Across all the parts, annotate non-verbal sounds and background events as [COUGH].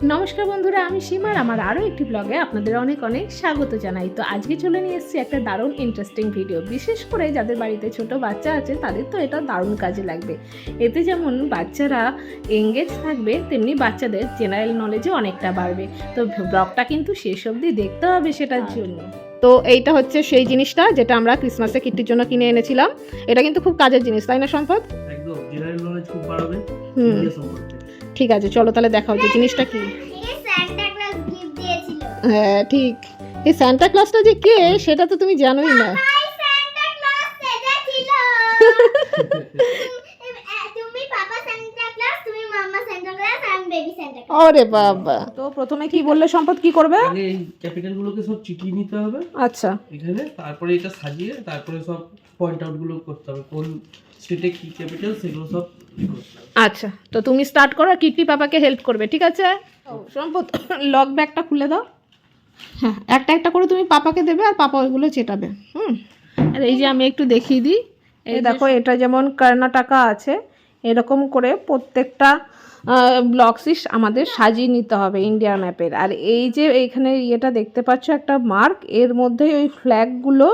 নমস্কার বন্ধুরা আমি সীমার আমার আরও একটি ব্লগে আপনাদের অনেক অনেক স্বাগত জানাই। তো আজকে চলে নিয়ে এসেছি একটা দারুণ ইন্টারেস্টিং ভিডিও বিশেষ করে যাদের বাড়িতে ছোট বাচ্চা আছে তাদের তো এটা দারুণ কাজে লাগবে। এতে যেমন বাচ্চারা এঙ্গেজ থাকবে তেমনি বাচ্চাদের জেনারেল নলেজে অনেকটা বাড়বে। তো ব্লগটা কিন্তু শেষ অবধি দেখতে হবে সেটার জন্য। তো এইটা হচ্ছে সেই জিনিসটা যেটা আমরা ক্রিসমাসে কিট্টির জন্য কিনে এনেছিলাম। এটা কিন্তু খুব কাজের জিনিস তাই না সম্পদ? জেনারেল নলেজ খুব বাড়াবে হুম। ইন্ডিয়া সম্পর্কে। ঠিক আছে চলো তাহলে দেখাও যে জিনিসটা কি। হ্যাঁ ঠিক। এই সান্টা ক্লাসটা যে কে সেটা তো তুমি জানোই না [LAUGHS] ভাই সান্টা ক্লজ সেজেছিল তুমি পাপা সান্টা ক্লজ তুমি মামা সান্টা ক্লজ আমি বেবি সান্টা ক্লজ ওরে বাবা। তো প্রথমে কি বললে সম্পদ? কি করবে? আগে এই ক্যাপিটাল গুলোকে সব চিটিয়ে নিতে হবে। আচ্ছা। এখানে তারপরে এটা সাজিয়ে তারপরে সব পয়েন্ট আউটগুলো করতে হবে। কোন স্টেটে কি ক্যাপিটাল সেগুলো সব। আচ্ছা। তো তুমি স্টার্ট করো আর কিট্টি পাপাকে হেল্প করবে ঠিক আছে? সম্পদ লক ব্যাগটা খুলে দাও। হ্যাঁ একটা একটা করে তুমি পাপাকে দেবে আর পাপা ওইগুলো চেটাবে। হুম। আর এই যে আমি একটু দেখিয়ে দিই। এই দেখো এটা যেমন কর্ণাটকা আছে এরকম করে প্রত্যেকটা ব্লকসই আমাদের সাজিয়ে নিতে হবে ইন্ডিয়া ম্যাপের আর এই যে এইখানে ইয়েটা দেখতে পাচ্ছ, একটা মার্ক এর মধ্যেই ওই ফ্ল্যাগগুলো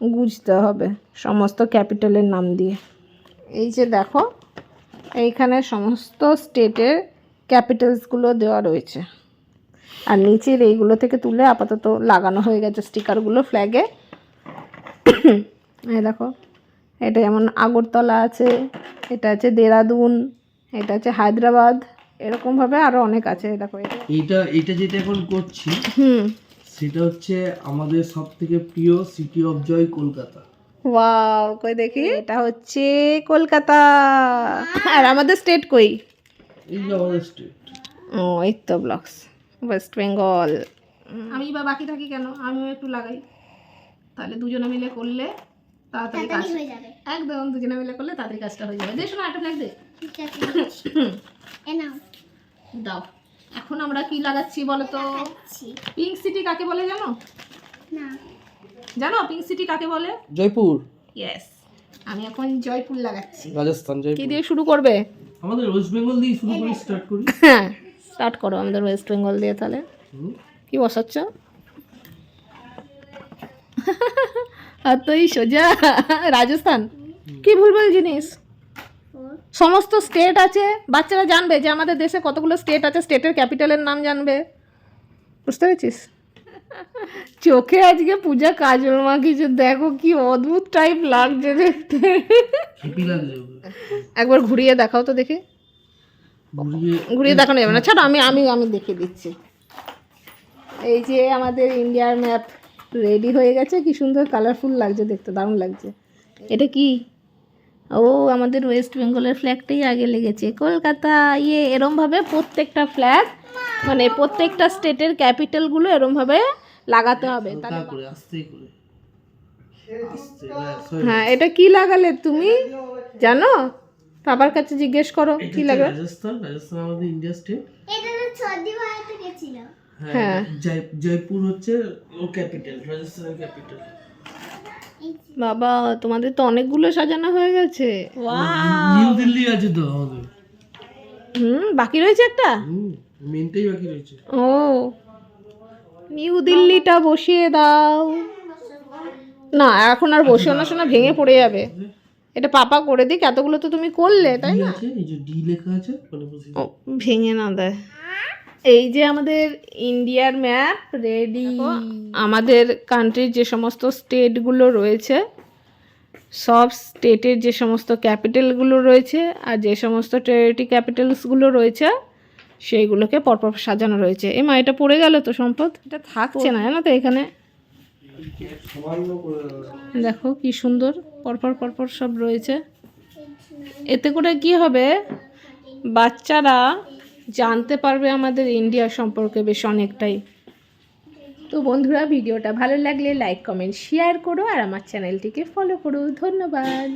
গুজতে হবে সমস্ত ক্যাপিটালের নাম দিয়ে। এই যে দেখো, এইখানে সমস্ত স্টেটের ক্যাপিটালসগুলো দেওয়া রয়েছে। আর নিচের এইগুলো থেকে তুলে আপাতত লাগানো হয়ে গেছে স্টিকারগুলো ফ্ল্যাগে [COUGHS] এই দেখো, এটা যেমন আগরতলা আছে এটা আছে দেরাদুন এটা আছে হায়দ্রাবাদ এরকমভাবে আরও অনেক আছে এটা। এইটা এইটা যেটা এখন করছি হুম। সেটা হচ্ছে আমাদের সব থেকে প্রিয় city of joy Kolkata. Wow কই দেখি? এটা হচ্ছে কলকাতা। আর আমাদের স্টেট কই? এই যে আমাদের স্টেট ও এই তো ব্লকস ওয়েস্ট বেঙ্গল আমি বা বাকি থাকি কেন? আমিও একটু লাগাই। তাহলে দুজনে মিলে করলে তাড়াতাড়ি কাজ হয়ে যাবে। একদম দুজনে মিলে করলে তাড়াতাড়ি কাজটা হয়ে যাবে। দেখো না এ নাও। দাও। এখন আমরা কি লাগাচ্ছি বলো তো পিঙ্ক সিটি কাকে বলে জানো? না। জানো পিঙ্ক সিটি কাকে বলে? জয়পুর। ইয়েস আমি এখন জয়পুর লাগাচ্ছি। রাজস্থান কি জয়পুর দিয়ে শুরু করবে? আমাদের ওয়েস্ট বেঙ্গল দিয়ে শুরু করে স্টার্ট করি। হ্যাঁ স্টার্ট করো আমাদের ওয়েস্ট বেঙ্গল দিয়ে তাহলে। কি বসাচ্ছ? আর তো এই সোজা রাজস্থান। কি ভুলভাল জিনিস? সমস্ত স্টেট আছে। বাচ্চারা জানবে যে আমাদের দেশে কতগুলো স্টেট আছে স্টেটের ক্যাপিটালের নাম জানবে। বুঝতে পেরেছিস? চোখে আজকে পূজা কাজল মা কিছু দেখো কি অদ্ভুত টাইপ লাগছে দেখতে। একবার ঘুরিয়ে দেখাও তো দেখি। ঘুরিয়ে ঘুরিয়ে দেখানো যাবে না। ছাড়ো আমি আমি আমি দেখিয়ে দিচ্ছি। এই যে আমাদের ইন্ডিয়ার ম্যাপ রেডি হয়ে গেছে কি সুন্দর কালারফুল লাগছে দেখতে দারুণ লাগছে। এটা কি? ও আমাদের ওয়েস্ট বেঙ্গলের ফ্ল্যাগটাই আগে লেগেছে। কলকাতা ইয়ে এরমভাবে প্রত্যেকটা ফ্ল্যাগ মানে প্রত্যেকটা স্টেটের ক্যাপিটালগুলো এরমভাবে লাগাতে হবে। ব্যাস, হয়ে হ্যাঁ এটা কি লাগালে তুমি? জানো? বাবার কাছে জিজ্ঞেস করো। কি হচ্ছে রাজস্থান রাজস্থান আমাদের ইন্ডিয়া স্টেট এটা তো গেছিল। হ্যাঁ। হ্যাঁ। জয়পুর হচ্ছে ও ক্যাপিটাল রাজস্থানের ক্যাপিটাল বাবা তোমাদের তো অনেকগুলো সাজানো হয়ে গেছে। নিউ দিল্লি আছে তো আমাদের। হুম বাকি রয়েছে একটা? মেনটাই বাকি রয়েছে। ও নিউ দিল্লিটা বসিয়ে দাও। না এখন আর বসিও না শোনা ভেঙে পড়ে যাবে। এটা পাপা করে দিক এতগুলো তো তুমি করলে তাই না? এই যে ডি লেখা আছে ও ভেঙে না দেয়। এই যে আমাদের ইন্ডিয়ার ম্যাপ রেডি আমাদের কান্ট্রির যে সমস্ত স্টেটগুলো রয়েছে সব স্টেটের যে সমস্ত ক্যাপিটালগুলো রয়েছে আর যে সমস্ত টেরিটি ক্যাপিটালসগুলো রয়েছে সেইগুলোকে পরপর সাজানো রয়েছে। এ মা এটা পড়ে গেল তো সম্পদ? এটা থাকছে। না জানো তো এখানে? দেখো কি সুন্দর পরপর পরপর সব রয়েছে। এতে করে কি হবে? বাচ্চারা জানতে পারবে আমাদের ইন্ডিয়া সম্পর্কে বেশ অনেকটাই। তো বন্ধুরা, ভিডিওটা ভালো লাগলে লাইক কমেন্ট শেয়ার করো আর আমার চ্যানেলটিকে ফলো করো। ধন্যবাদ।